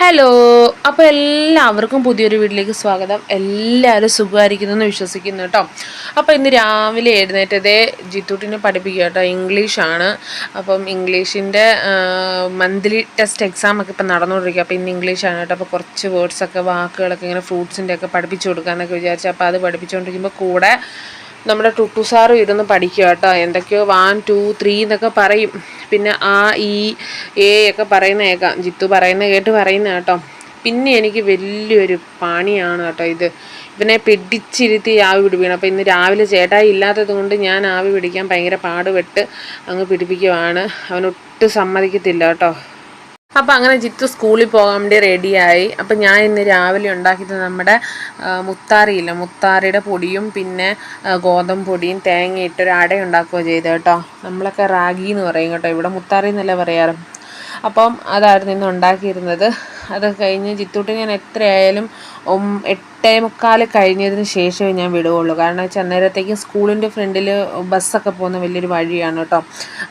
Hello അപ്പോൾ എല്ലാവർക്കും പുതിയൊരു വീട്ടിലേക്ക് സ്വാഗതം. എല്ലാവരും സുഖമായിരിക്കുന്നു എന്ന് വിശ്വസിക്കുന്നു കേട്ടോ. അപ്പോൾ ഇന്ന് രാവിലെ എഴുന്നേറ്റതേ ജിത്തൂട്ടിനെ പഠിപ്പിക്കുക കേട്ടോ. ഇംഗ്ലീഷാണ് അപ്പം ഇംഗ്ലീഷിന്റെ മന്ത്ലി ടെസ്റ്റ് എക്സാം ഒക്കെ ഇപ്പം നടന്നുകൊണ്ടിരിക്കുക. അപ്പോൾ ഇന്ന് ഇംഗ്ലീഷാണ് കേട്ടോ. അപ്പോൾ കുറച്ച് വേർഡ്സൊക്കെ വാക്കുകളൊക്കെ ഇങ്ങനെ ഫ്രൂട്ട്സിന്റെ ഒക്കെ പഠിപ്പിച്ചു കൊടുക്കാമെന്നൊക്കെ വിചാരിച്ചു അപ്പോൾ അത് പഠിപ്പിച്ചുകൊണ്ടിരിക്കുമ്പോൾ കൂടെ നമ്മുടെ ടുട്ടു സാറും ഇരുന്ന് പഠിക്കുക കേട്ടോ. എന്തൊക്കെയോ വൺ ടു ത്രീ എന്നൊക്കെ പറയും. പിന്നെ ആ ഇ എ ഒക്കെ പറയുന്ന കേൾക്കാം ജിത്തു പറയുന്ന കേട്ട് പറയുന്ന കേട്ടോ. പിന്നെ എനിക്ക് വലിയൊരു പണിയാണ് കേട്ടോ ഇത്. ഇവനെ പിടിച്ചിരുത്തി ആവി പിടിപ്പിക്കണം. അപ്പോൾ ഇന്ന് രാവിലെ ചേട്ടായി ഇല്ലാത്തത് കൊണ്ട് ഞാൻ ആവി പിടിക്കാൻ ഭയങ്കര പാടുപെട്ട് അങ്ങ് പിടിപ്പിക്കുവാണ്. അവനൊട്ടും സമ്മതിക്കത്തില്ല കേട്ടോ. അപ്പം അങ്ങനെ ജിത്തു സ്കൂളിൽ പോകാൻ വേണ്ടി റെഡിയായി അപ്പം ഞാൻ ഇന്ന് രാവിലെ ഉണ്ടാക്കിയത് നമ്മുടെ മുത്താറിയില്ല മുത്താറിയുടെ പൊടിയും പിന്നെ ഗോതമ്പ് പൊടിയും തേങ്ങ ഇട്ടൊരു അട ഉണ്ടാക്കുക ചെയ്ത് കേട്ടോ. നമ്മളൊക്കെ റാഗി എന്ന് പറയും കേട്ടോ. ഇവിടെ മുത്താറി എന്നല്ലേ പറയാറ്. അപ്പം അതായിരുന്നു ഇന്ന് ഉണ്ടാക്കിയിരുന്നത്. അത് കഴിഞ്ഞ് ജിത്തൂട്ടി ഞാൻ എത്രയായാലും എട്ടേ മുക്കാൽ കഴിഞ്ഞതിന് ശേഷമേ ഞാൻ വിടുകയുള്ളൂ കാരണം വെച്ചാൽ അന്നേരത്തേക്ക് സ്കൂളിന്റെ ഫ്രണ്ടിൽ ബസ്സൊക്കെ പോകുന്ന വലിയൊരു വഴിയാണ് കേട്ടോ.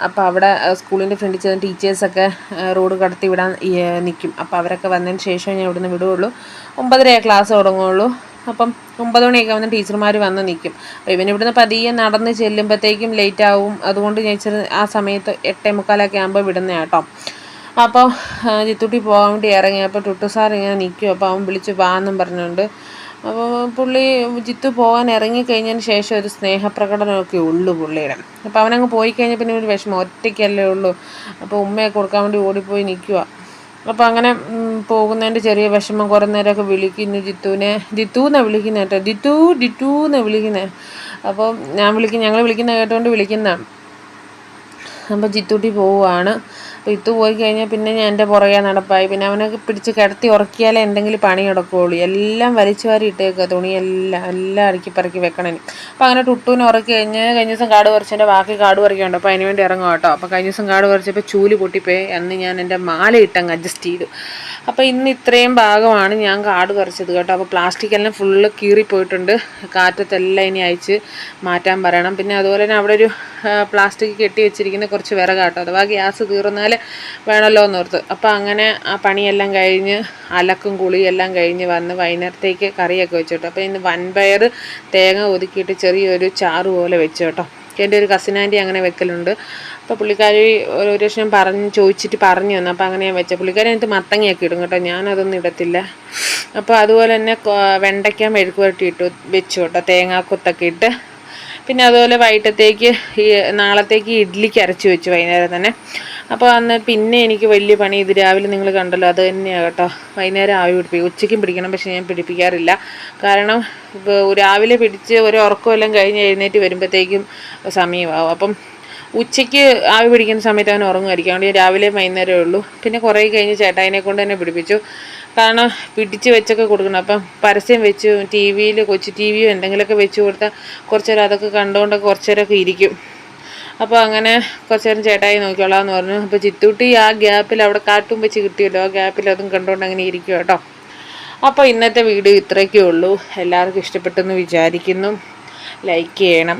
അപ്പോൾ അവിടെ സ്കൂളിന്റെ ഫ്രണ്ടിൽ ചെന്ന് ടീച്ചേഴ്സൊക്കെ റോഡ് കടത്തി വിടാൻ നിൽക്കും അപ്പോൾ അവരൊക്കെ വന്നതിന് ശേഷമേ ഞാൻ ഇവിടുന്ന് വിടുകയുള്ളൂ ഒമ്പതരയാണ് ക്ലാസ് തുടങ്ങുകയുള്ളൂ അപ്പം ഒമ്പത് മണിയൊക്കെ വന്ന് ടീച്ചർമാർ വന്ന് നിൽക്കും അപ്പോൾ ഇവൻ ഇവിടുന്ന് പതിയെ നടന്ന് ചെല്ലുമ്പോഴത്തേക്കും ലേറ്റ് ആവും. അതുകൊണ്ട് ഞാൻ ആ സമയത്ത് എട്ടേ മുക്കാലൊക്കെ ആകുമ്പോൾ വിടുന്ന കേട്ടോ. അപ്പോൾ ജിത്തുട്ടി പോകാൻ വേണ്ടി ഇറങ്ങി. അപ്പോൾ ടുട്ടു സാർ ഇങ്ങനെ നിൽക്കും. അപ്പോൾ അവൻ വിളിച്ച് വാന്നും പറഞ്ഞുകൊണ്ട്. അപ്പോൾ പുള്ളി ജിത്തു പോകാൻ ഇറങ്ങിക്കഴിഞ്ഞതിന് ശേഷം ഒരു സ്നേഹപ്രകടനമൊക്കെ ഉള്ളൂ പുള്ളിയുടെ. അപ്പോൾ അവനങ്ങ് പോയി കഴിഞ്ഞാൽ പിന്നെ ഒരു വിഷമം. ഒറ്റയ്ക്കല്ലേ ഉള്ളൂ. അപ്പോൾ ഉമ്മയെ കൊടുക്കാൻ വേണ്ടി ഓടിപ്പോയി നിൽക്കുക അപ്പോൾ അങ്ങനെ പോകുന്നതിന്റെ ചെറിയ വിഷമം കുറേ നേരമൊക്കെ വിളിക്കുന്നു ജിത്തുവിനെ. ജിത്തു എന്നാണ് വിളിക്കുന്നത് കേട്ടോ. ജിത്തു ജിത്തു എന്നാണ് വിളിക്കുന്നത് അപ്പോൾ ഞാൻ വിളിക്കുന്ന ഞങ്ങൾ വിളിക്കുന്ന കേട്ടുകൊണ്ട് വിളിക്കുന്നതാണ്. അപ്പോൾ ജിത്തുട്ടി പോവുകയാണ് അപ്പോൾ ഇത്തു പോയി കഴിഞ്ഞാൽ പിന്നെ ഞാൻ എന്റെ പുറകെ നടപ്പായി. പിന്നെ അവനെ പിടിച്ച് കിടത്തി ഉറക്കിയാലേ എന്തെങ്കിലും പണി കിടക്കുകയുള്ളൂ എല്ലാം വലിച്ചു വാരി ഇട്ടേക്കുക തുണിയെല്ലാം എല്ലാം അടുക്കി പറക്കി വെക്കണം അപ്പം അങ്ങനെ ടുട്ടൂനെ ഉറക്കി കഴിഞ്ഞ് കഴിഞ്ഞ ദിവസം കാട് പറിച്ചതിന്റെ ബാക്കി കാട് പറിക്കുന്നുണ്ട് അപ്പോൾ അതിന് വേണ്ടി ഇറങ്ങും കേട്ടോ. അപ്പോൾ കഴിഞ്ഞ ദിവസം കാട് പറിച്ചപ്പോൾ ചൂൽ പൊട്ടിപ്പോയി. അന്ന് ഞാൻ എന്റെ മാല ഇട്ടങ്ങ് അഡ്ജസ്റ്റ് ചെയ്തു. അപ്പോൾ ഇന്ന് ഇത്രയും ഭാഗമാണ് ഞാൻ കാട് പറിച്ചത് കേട്ടോ. അപ്പോൾ പ്ലാസ്റ്റിക് എല്ലാം ഫുള്ള് കീറിപ്പോയിട്ടുണ്ട്. കാറ്റത്തെല്ലാം ഇനി അയച്ച് മാറ്റാൻ പറയണം. പിന്നെ അതുപോലെ തന്നെ അവിടെ ഒരു പ്ലാസ്റ്റിക് കെട്ടി വെച്ചിരിക്കുന്ന കുറച്ച് വിറകാട്ടോ അഥവാ ഗ്യാസ് തീർന്നാൽ വേണമല്ലോ എന്നോർത്ത്. അപ്പോൾ അങ്ങനെ ആ പണിയെല്ലാം കഴിഞ്ഞ് അലക്കും കുളിയെല്ലാം കഴിഞ്ഞ് വന്ന് വൈകുന്നേരത്തേക്ക് കറിയൊക്കെ വെച്ചു അപ്പോൾ ഇന്ന് വൻപയർ തേങ്ങ ഒതുക്കിയിട്ട് ചെറിയൊരു ചാറ് പോലെ വെച്ചു കേട്ടോ എന്റെ ഒരു കസിൻ അങ്ങനെ വെക്കലുണ്ട്. അപ്പോൾ പുള്ളിക്കാരി ഒരു പ്രാവശ്യം പറഞ്ഞ് ചോദിച്ചിട്ട് പറഞ്ഞു തന്നു. അപ്പോൾ അങ്ങനെ ഞാൻ വെച്ച. പുള്ളിക്കാരി അതിനകത്ത് മത്തങ്ങയൊക്കെ ഇടും കേട്ടോ. ഞാനതൊന്നും ഇടത്തില്ല. അപ്പോൾ അതുപോലെ തന്നെ വെണ്ടയ്ക്ക മെഴുക്ക് വരട്ടി ഇട്ടു വെച്ചു കേട്ടോ തേങ്ങാക്കൊത്തൊക്കെ ഇട്ട്. പിന്നെ അതുപോലെ വൈകിട്ടത്തേക്ക് ഈ നാളത്തേക്ക് ഇഡ്ഡലിക്ക് അരച്ച് വെച്ചു വൈകുന്നേരം തന്നെ. അപ്പോൾ അന്ന് പിന്നെ എനിക്ക് വലിയ പണി ഇത് രാവിലെ നിങ്ങൾ കണ്ടല്ലോ അത് തന്നെയാണ് കേട്ടോ. വൈകുന്നേരം ആവി പിടിപ്പിക്കും. ഉച്ചയ്ക്കും പിടിക്കണം പക്ഷേ ഞാൻ പിടിപ്പിക്കാറില്ല. കാരണം രാവിലെ പിടിച്ച് ഒരു ഉറക്കമെല്ലാം കഴിഞ്ഞ് എഴുന്നേറ്റ് വരുമ്പോഴത്തേക്കും സമയമാവും. അപ്പം ഉച്ചയ്ക്ക് ആവി പിടിക്കുന്ന സമയത്ത് അവൻ ഉറങ്ങുമായിരിക്കും. അതുകൊണ്ട് രാവിലെ വൈകുന്നേരമേ ഉള്ളൂ. പിന്നെ കുറേ കഴിഞ്ഞ് ചേട്ടായിനെ കൊണ്ട് തന്നെ പിടിപ്പിച്ചു. കാരണം പിടിച്ച് വെച്ചൊക്കെ കൊടുക്കണം. അപ്പം പരസ്യം വെച്ച് ടി വിയിൽ കൊച്ചു ടി വിയോ എന്തെങ്കിലുമൊക്കെ വെച്ച് കൊടുത്താൽ കുറച്ചേരം അതൊക്കെ കണ്ടുകൊണ്ടൊക്കെ കുറച്ചേരൊക്കെ ഇരിക്കും. അപ്പോൾ അങ്ങനെ കുറച്ച് നേരം ചേട്ടായി നോക്കിക്കോളാം എന്ന് പറഞ്ഞു. അപ്പോൾ ചിത്തൂട്ടി ആ ഗ്യാപ്പിൽ അവിടെ കാട്ടും വെച്ച് കിട്ടിയല്ലോ. ആ ഗ്യാപ്പിൽ അതും കണ്ടുകൊണ്ട് അങ്ങനെ ഇരിക്കും കേട്ടോ. അപ്പോൾ ഇന്നത്തെ വീഡിയോ ഇത്രയൊക്കെ ഉള്ളൂ. എല്ലാവർക്കും ഇഷ്ടപ്പെട്ടെന്ന് വിചാരിക്കുന്നു. ലൈക്ക് ചെയ്യണം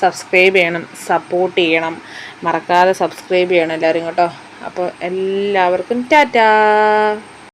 സബ്സ്ക്രൈബ് ചെയ്യണം സപ്പോർട്ട് ചെയ്യണം. മറക്കാതെ സബ്സ്ക്രൈബ് ചെയ്യണം എല്ലാവരും കേട്ടോ. അപ്പോൾ എല്ലാവർക്കും ടാറ്റാ.